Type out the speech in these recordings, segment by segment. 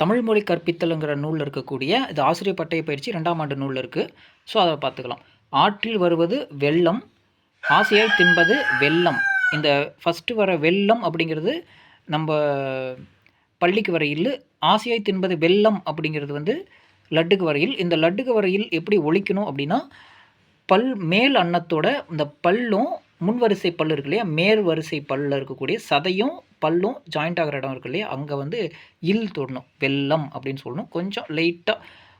தமிழ் மொழி கற்பித்தலுங்கிற நூலில் இருக்கக்கூடிய இது ஆசிரியர் பட்டய பயிற்சி ரெண்டாம் ஆண்டு நூலில் இருக்குது ஸோ அதை பார்த்துக்கலாம் ஆற்றில் வருவது வெள்ளம் ஆசையாய் தின்பது வெள்ளம். இந்த ஃபஸ்ட்டு வர வெள்ளம் அப்படிங்கிறது நம்ம பள்ளிக்கு வரையில் ஆசையாய் தின்பது வெள்ளம் அப்படிங்கிறது வந்து லட்டுக்கு வரையில் இந்த லட்டுக்கு வரையில் எப்படி ஒழிக்கணும் அப்படின்னா பல் மேல் அன்னத்தோட இந்த பல்லும் முன் வரிசை பல் இருக்கு இல்லையா? மேல் வரிசை பல்லில் இருக்கக்கூடிய சதையும் பல்லும் ஜாயிண்ட் ஆகிற இடம் இருக்கு இல்லையா? அங்கே வந்து இல் தொடணும். வெள்ளம் அப்படின்னு சொல்லணும். கொஞ்சம் லைட்டாக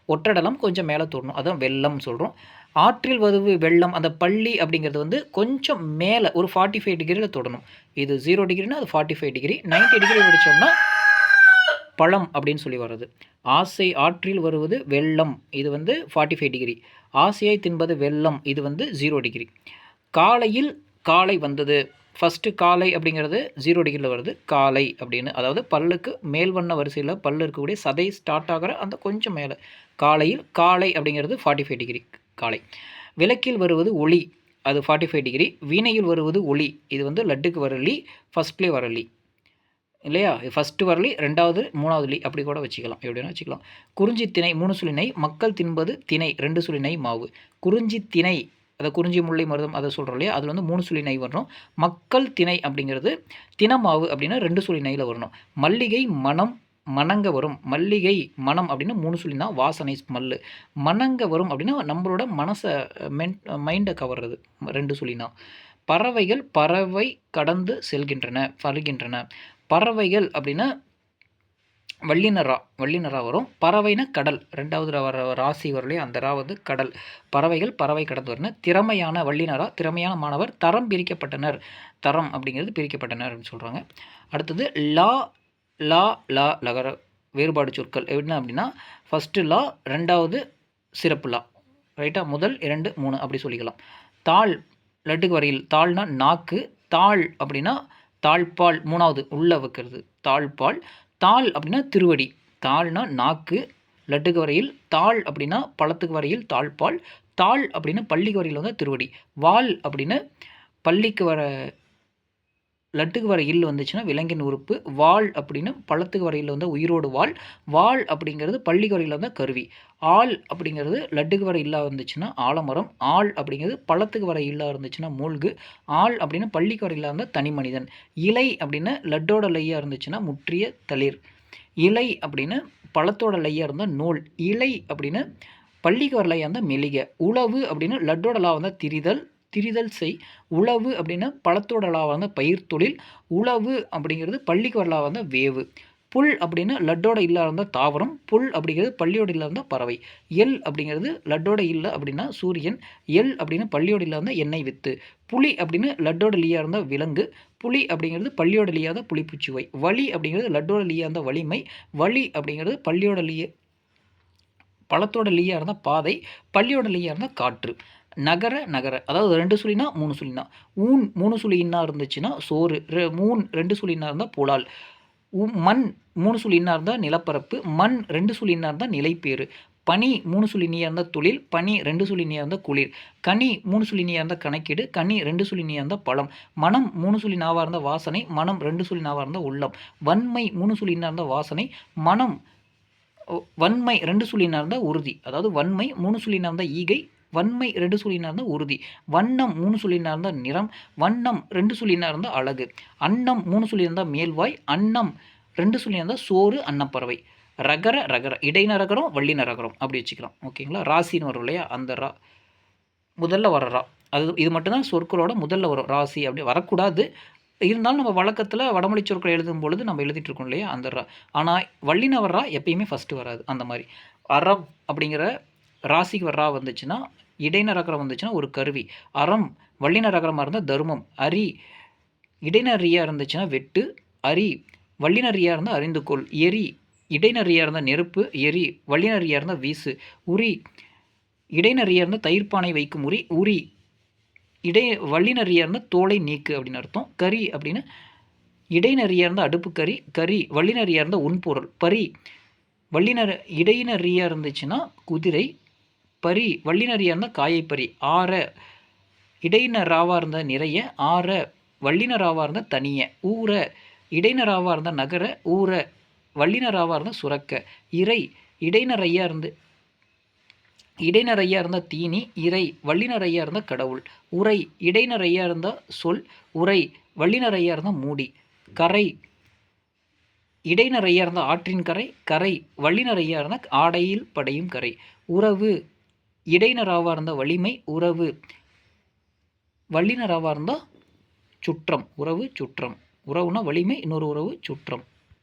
ஒற்றடலம் கொஞ்சம் மேலே தொடணும். அதான் வெள்ளம் சொல்கிறோம் ஆற்றில் வருவு வெள்ளம் அந்த பள்ளி அப்படிங்கிறது வந்து கொஞ்சம் மேலே ஒரு ஃபார்ட்டி ஃபைவ் டிகிரியில் தொடணும். இது ஜீரோ டிகிரினா அது forty five degree ninety degree பிடிச்சோம்னா பழம் அப்படின்னு சொல்லி வர்றது. ஆசை ஆற்றில் வருவது வெள்ளம். இது வந்து ஃபார்ட்டி ஃபைவ் டிகிரி ஆசையை தின்பது வெள்ளம். இது வந்து ஜீரோ டிகிரி காலையில் காலை வந்தது. ஃபஸ்ட்டு காலை அப்படிங்கிறது ஜீரோ டிகிரியில் வருது. காலை அப்படின்னு. அதாவது பல்லுக்கு மேல் வண்ண வரிசையில் பல்லு இருக்கக்கூடிய சதை ஸ்டார்ட் ஆகிற அந்த கொஞ்சம் மேலே. காலையில் காலை அப்படிங்கிறது ஃபார்ட்டி ஃபைவ் டிகிரி காலை. விளக்கில் வருவது ஒளி. அது ஃபார்ட்டி ஃபைவ் டிகிரி வீணையில் வருவது ஒளி. இது வந்து லட்டுக்கு வரலி ஃபஸ்ட்லேயே வரலி இல்லையா? ஃபஸ்ட்டு வரலி ரெண்டாவது மூணாவது லி. அப்படி கூட வச்சுக்கலாம். எப்படின்னா வச்சுக்கலாம். குறிஞ்சி திணை மூணு சுழினை. மக்கள் தின்பது திணை ரெண்டு சுழினை மாவு. குறிஞ்சி திணை அதை குறிஞ்சி முல்லை மருதம் அதை சொல்கிறோம் இல்லையா? அதில் வந்து மூணு சுழி நெய் வரணும். மக்கள் திணை அப்படிங்கிறது தினமாவு அப்படின்னா ரெண்டு சுழி நையில் வரணும். மல்லிகை மனம் மணங்க வரும். மல்லிகை மனம் அப்படின்னா மூணு சொல்லி தான் வாசனை ஸ்மெல்லு. மணங்க வரும் அப்படின்னா நம்மளோட மனசை மென் மைண்டை கவர்றது ரெண்டு சொல்லினா பறவைகள் பறவை கடந்து செல்கின்றன பருகின்றன. பறவைகள் அப்படின்னா வள்ளினரா வள்ளினரா வரும். பறவைனா கடல். ரெண்டாவது வர ராசி வரலையே அந்த ரா வந்து கடல். பறவைகள் பறவை கடந்து வரணும் திறமையான வள்ளினரா திறமையான மாணவர் தரம் பிரிக்கப்பட்டனர். தரம் அப்படிங்கிறது பிரிக்கப்பட்டனர் அப்படின்னு சொல்கிறாங்க அடுத்தது லா லா லா லகர வேறுபாடு சொற்கள். எப்படின்னா அப்படின்னா ஃபஸ்ட்டு லா ரெண்டாவது சிறப்பு லா. ரைட்டா முதல் இரண்டு மூணு அப்படி சொல்லிக்கலாம். தாள் லட்டுக்கு வரையில். தாள்னா நாக்கு. தாள் அப்படின்னா தாழ்பால் மூணாவது உள்ள வைக்கிறது. தாழ்பால் தாள் அப்படின்னா திருவடி. தாள்னா நாக்கு லட்டுக்கு வரையில் தாள் அப்படின்னா பழத்துக்கு வரையில் தாழ்பால் தாள் அப்படின்னா பள்ளிக்கு வரையில் வந்து திருவடி. வால் அப்படின்னு பள்ளிக்கு வர லட்டுக்கு வர இல் வந்துச்சுன்னா விலங்கின் உறுப்பு வால் அப்படின்னு பழத்துக்கு வரையில் வந்து உயிரோடு வால் வால் அப்படிங்கிறது பள்ளிக்கு வரையில் வந்து கருவி. ஆள் அப்படிங்கிறது லட்டுக்கு வர இல்லா இருந்துச்சுன்னா ஆலமரம் ஆள் அப்படிங்கிறது பழத்துக்கு வர இல்லா இருந்துச்சுன்னா மூழ்கு ஆள் அப்படின்னு பள்ளிக்கு வர இருந்தால் தனி மனிதன். இலை அப்படின்னு லட்டோட லையாக இருந்துச்சுன்னா முற்றிய தளிர். இலை அப்படின்னு பழத்தோட லையாக இருந்தால் நூல். இலை அப்படின்னு பள்ளிக்கு வர லையாக இருந்தால் மெலிக. உழவு அப்படின்னு லட்டோட லா வந்தால் திரிதல் திரிதல் செய் உழவு அப்படின்னா பழத்தோட லா வந்து பயிர் தொழில் உழவு அப்படிங்கிறது பள்ளிக்கு வரலா வந்து வேவு. புல் அப்படின்னு லட்டோட இல்லாத இருந்தால் தாவரம் புல் அப்படிங்கிறது பள்ளியோட இல்லாத இருந்தால் பறவை. எல் அப்படிங்கிறது லட்டோட இல்லை அப்படின்னா சூரியன் எல் அப்படின்னு பள்ளியோட இல்லாத இருந்தால் எண்ணெய் வித்து. புலி அப்படின்னு லட்டோட லீயாக இருந்தால் விலங்கு புலி அப்படிங்கிறது பள்ளியோட லீயா இருந்தால் புளிப்புச்சுவை வலி அப்படிங்கிறது லட்டோட லீயாக இருந்தால் வலிமை வலி அப்படிங்கிறது பள்ளியோட லீய பழத்தோட லீயாக இருந்தால் பாதை பள்ளியோட லீயாக இருந்தால் காற்று. நகர நகர அதாவது ரெண்டு சுழினா மூணு சுழினா. ஊன் மூணு சுழின்னா இருந்துச்சுன்னா சோறு ரெ மூன் ரெண்டு சுழினா இருந்தால் புலால். மண் மூணு சுழினா இருந்தால் நிலப்பரப்பு மண் ரெண்டு சுழினா இருந்தால் நிலைப்பேறு. பனி மூணு சுழினியாக இருந்தால் தொழில் பனி ரெண்டு சுழினியாக இருந்தால் குளிர். கனி மூணு சுழினியாக இருந்தால் கணக்கீடு கனி ரெண்டு சுழினியாக இருந்தால் பழம். மனம் மூணு சுழி நாவாக இருந்தால் வாசனை மனம் ரெண்டு சுழி நாவாக இருந்தால் உள்ளம். வன்மை மூணு சுழினா இருந்தால் வாசனை மனம் வன்மை ரெண்டு சுழினா இருந்தால் உறுதி. அதாவது வன்மை மூணு சுழினா இருந்தால் ஈகை வன்மை ரெண்டு சொல்லினா இருந்தால் உறுதி. வண்ணம் மூணு சொல்லினா இருந்தால் நிறம். வண்ணம் ரெண்டு சொல்லினா இருந்தால் அழகு. அன்னம் மூணு சொல்லியிருந்தால் மேல்வாய். அன்னம் ரெண்டு சொல்லியிருந்தால் சோறு அன்னப்பறவை. ரகர ரகர. இடைன ரகரம் வள்ளின ரகரம் அப்படி வச்சுக்கலாம் ஓகேங்களா? ராசின்னு வரும் இல்லையா? அந்த ரா முதல்ல வர ரா. அது இது மட்டும்தான் சொற்களோட முதல்ல வரும். ராசி அப்படி வரக்கூடாது. இருந்தாலும் நம்ம வழக்கத்தில் வடமொழி சொற்கள் எழுதும் பொழுது நம்ம எழுதிட்டு இருக்கோம் இல்லையா? அந்த ரா. ஆனால் வள்ளின வர்றா எப்பயுமே ஃபஸ்ட்டு வராது. அந்த மாதிரி. அறம் அப்படிங்கிற ராசிக்கு வர்றா வந்துச்சுன்னா இடைநரகரம் வந்துச்சுன்னா ஒரு கருவி. அறம் வள்ளினரகரமாக இருந்தால் தர்மம். அரி இடைநறியாக இருந்துச்சுன்னா வெட்டு. அரி வள்ளினரியாக இருந்தால் அறிந்து கொள் எரி இடைநறியாக இருந்தால் நெருப்பு. எரி வள்ளினறியாக இருந்தால் வீசு. உரி இடைநறியாக இருந்தால் தயிர்ப்பானை வைக்கும் உரி. உரி இடை வள்ளினறியாக இருந்தால் தோலை நீக்கு அப்படின்னு அர்த்தம். கறி அப்படின்னு இடைநறியாக இருந்தால் அடுப்பு கறி. கறி வள்ளினறியாக இருந்தால் உன்பொருள் பரி வள்ளினர் இடையினரியாக இருந்துச்சுன்னா குதிரை பரி வள்ளினரியாக இருந்தால் காயப்பரி. ஆற இடையினராவாக இருந்தால் நிறைய ஆற வள்ளினராவாக இருந்தால் தனிய. ஊற இடையினராவாக இருந்தால் நகர ஊற வள்ளினராவாக இருந்தால் சுரக்க. இறை இடைநரையாக இருந்து இடைநரையாக இருந்தால் தீனி. இறை வள்ளினறையாக இருந்தால் கடவுள். உரை இடைநரையாக இருந்தால் சொல். உரை வள்ளினறையாக இருந்தால் மூடி. கரை இடைநரையாக இருந்தால் ஆற்றின் கரை. கரை வள்ளினறையாக இருந்தால் ஆடையில் படையும் கரை. உறவு இடைநராவாக இருந்தால் வலிமை உறவு. வல்லினராவாக இருந்தால் சுற்றம் உறவு சுற்றம். உறவுனா வலிமை இன்னொரு உறவு சுற்றம்.